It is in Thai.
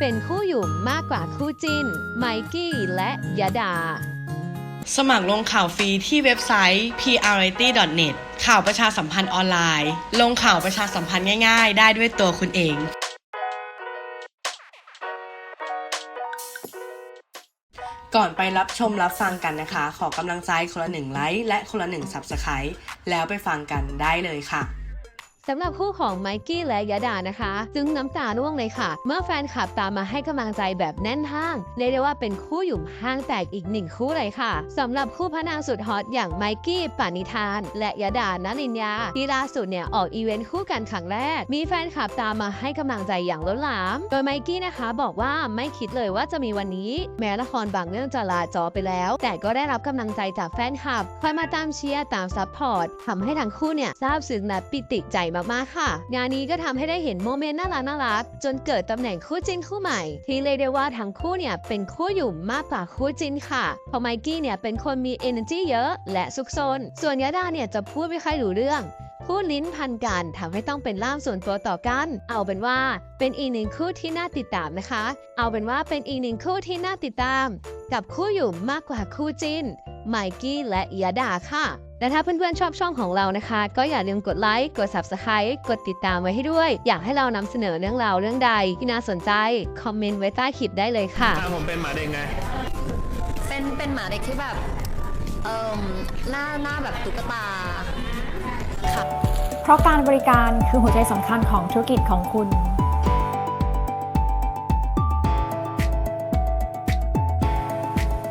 เป็นคู่อยู่มากกว่าคู่จิ้น ไมกี้และยดา สมัครลงข่าวฟรีที่เว็บไซต์ prrity.net ข่าวประชาสัมพันธ์ออนไลน์ ลงข่าวประชาสัมพันธ์ง่ายๆ ได้ด้วยตัวคุณเองก่อนไปรับชมรับฟังกันนะคะ ขอกำลังใจคนละหนึ่งไลค์และคนละหนึ่ง Subscribe แล้วไปฟังกันได้เลยค่ะ สำหรับคู่ของไมกี้และยดานะคะซึ่งน้ำตาร่วงเลยค่ะ เมื่อแฟนคลับตามมาให้กำลังใจแบบแน่นห้างเรียกได้ว่าเป็นคู่หยุ่มห้างแตกอีกหนึ่งคู่เลยค่ะสำหรับคู่พระนางสุดฮอตอย่างไมกี้ปานิธาน และยดานลินยาที่ล่าสุดเนี่ยออกอีเวนต์คู่กันครั้งแรก มีแฟนคลับตามมาให้กำลังใจอย่างล้นหลาม โดยไมกี้นะคะบอกว่าไม่คิดเลยว่าจะมีวันนี้ แม้ละครบางเรื่องจะลาจอไปแล้ว แต่ก็ได้รับกำลังใจจากแฟนคลับคอยมาตามเชียร์ตามซัพพอร์ตทำให้ทั้งคู่เนี่ยซาบซึ้งและปิติใจมากๆค่ะ งานนี้ก็ทำให้ได้เห็นโมเมนต์น่ารักน่ารักจนเกิดตำแหน่งคู่จิ้นคู่ใหม่ ที่เรียกได้ว่าทั้งคู่เนี่ยเป็นคู่อยู่มากกว่าคู่จิ้นค่ะเพราะไมกี้เนี่ยเป็นคนมี energy เยอะ และซุกซนส่วนยาดาเนี่ยจะพูดไม่ค่อยรู้เรื่องพูดลิ้นพันกันทำให้ต้องเป็นล่ามส่วนตัวต่อกัน เอาเป็นว่าเป็นอีกหนึ่งคู่ที่น่าติดตามนะคะ เอาเป็นว่าเป็นอีกหนึ่งคู่ที่น่าติดตาม กับคู่อยู่มากกว่าคู่จิ้น ไมกี้และยาดาค่ะและถ้าเพื่อนๆชอบช่องของเรานะคะ ก็อย่าลืมกดไลค์ กด Subscribe กดติดตามไว้ให้ด้วย อยากให้เรานำเสนอเรื่องราวเรื่องใดที่น่าสนใจ คอมเมนต์ไว้ใต้คลิปได้เลยค่ะ อะผมเป็นหมาเด็กไง เป็นเป็นหมาเด็กที่แบบ เอ่มหน้าหน้าแบบตุ๊กตา เพราะการบริการคือหัวใจสำคัญของธุรกิจของคุณ